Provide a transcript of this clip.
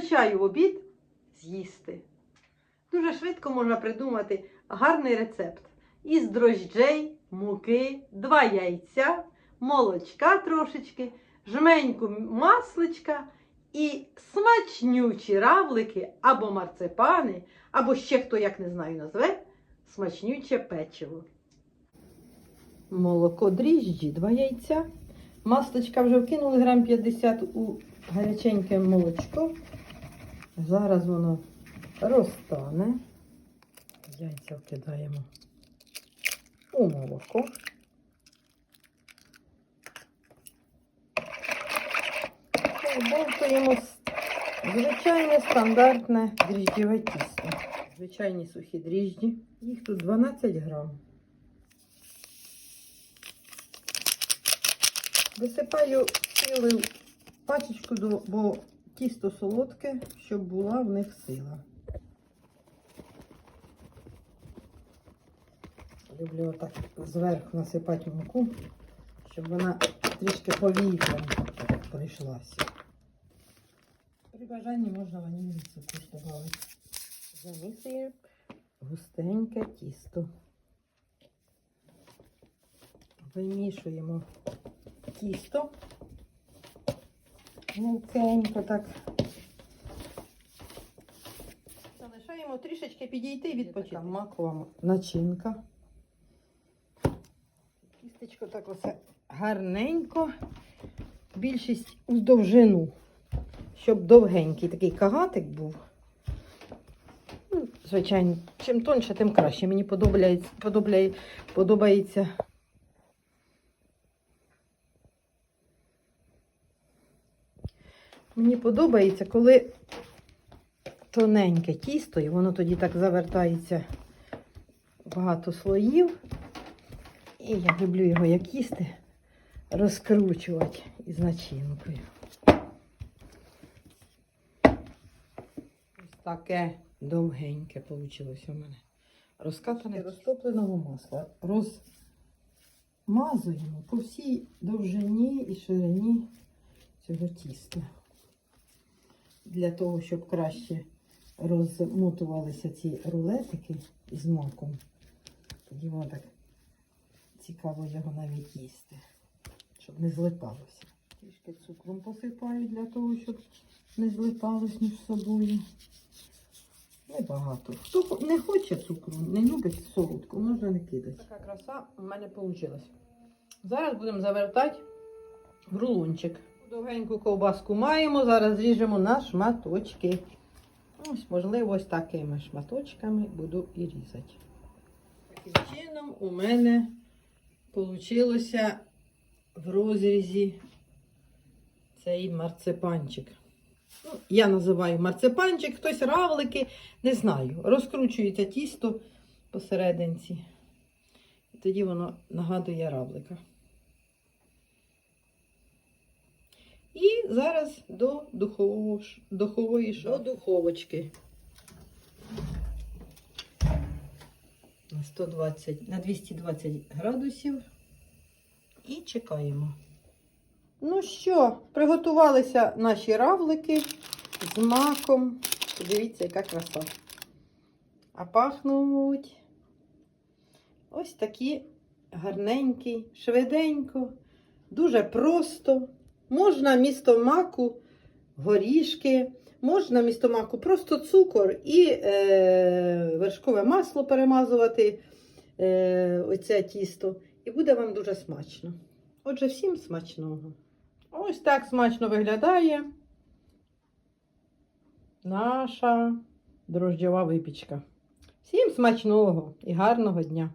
до в обід з'їсти. Дуже швидко можна придумати гарний рецепт. Із дрожджей, муки, два яйця, молочка трошечки, жменьку масличка і смачнючі равлики або марципани, або ще хто як не знаю назве, смачнюче печиво. Молоко дріжджі, два яйця. Масличка вже вкинули грам 50 у гаряченьке молочко. Зараз воно розтане. Яйця вкидаємо у молоко. Вбовтуємо звичайне стандартне дріжджеве тісто. Звичайні сухі дріжджі. Їх тут 12 грам. Висипаю цілу пачечку, бо тісто солодке, щоб була в них сила. Люблю отак зверху насипати муку, щоб вона трішки повітрям прийшлася. При бажанні можна ванільний цукор додати. Замісуємо густеньке тісто. Вимішуємо тісто. Мілкенько так. Залишаємо трішечки підійти і відпочити. Така макова начинка. Кістечко так оце гарненько. Більшість у довжину, щоб довгенький такий кагатик був. Ну, Звичайно, чим тоньше, тим краще. Мені подобається, подобає, подобається Мені подобається, коли тоненьке тісто, і воно тоді так завертається багато слоїв. І я люблю його як їсти, розкручувати із начинкою. Ось таке довгеньке вийшло у мене. Розкатане розтопленого масла. Розмазуємо по всій довжині і ширині цього тіста для того, щоб краще розмотувалися ці рулетики з маком. Тоді воно так цікаво його навіть їсти, щоб не злипалося. Трішки цукром посипаю для того, щоб не злипалось між собою. Небагато. Хто не хоче цукру, не любить солодку, можна не кидати. Така краса у мене вийшла. Зараз будемо завертати в рулончик. Довгеньку ковбаску маємо, зараз ріжемо на шматочки. Ось, можливо, ось такими шматочками буду і різати. Таким чином у мене вийшло в розрізі цей марципанчик. Ну, я називаю марципанчик, хтось равлики, не знаю. Розкручується тісто посерединці. І тоді воно нагадує равлика. І зараз до духового, духової ш- до духовочки. На 120, на 220 градусів. І чекаємо. Ну що, приготувалися наші равлики з маком. Дивіться, яка краса. А пахнуть ось такі гарненькі, швиденько, дуже просто. Можна місто маку, горішки, можна місто маку просто цукор і е, вершкове масло перемазувати е, оце тісто. І буде вам дуже смачно. Отже, всім смачного. Ось так смачно виглядає наша дрожджова випічка. Всім смачного і гарного дня!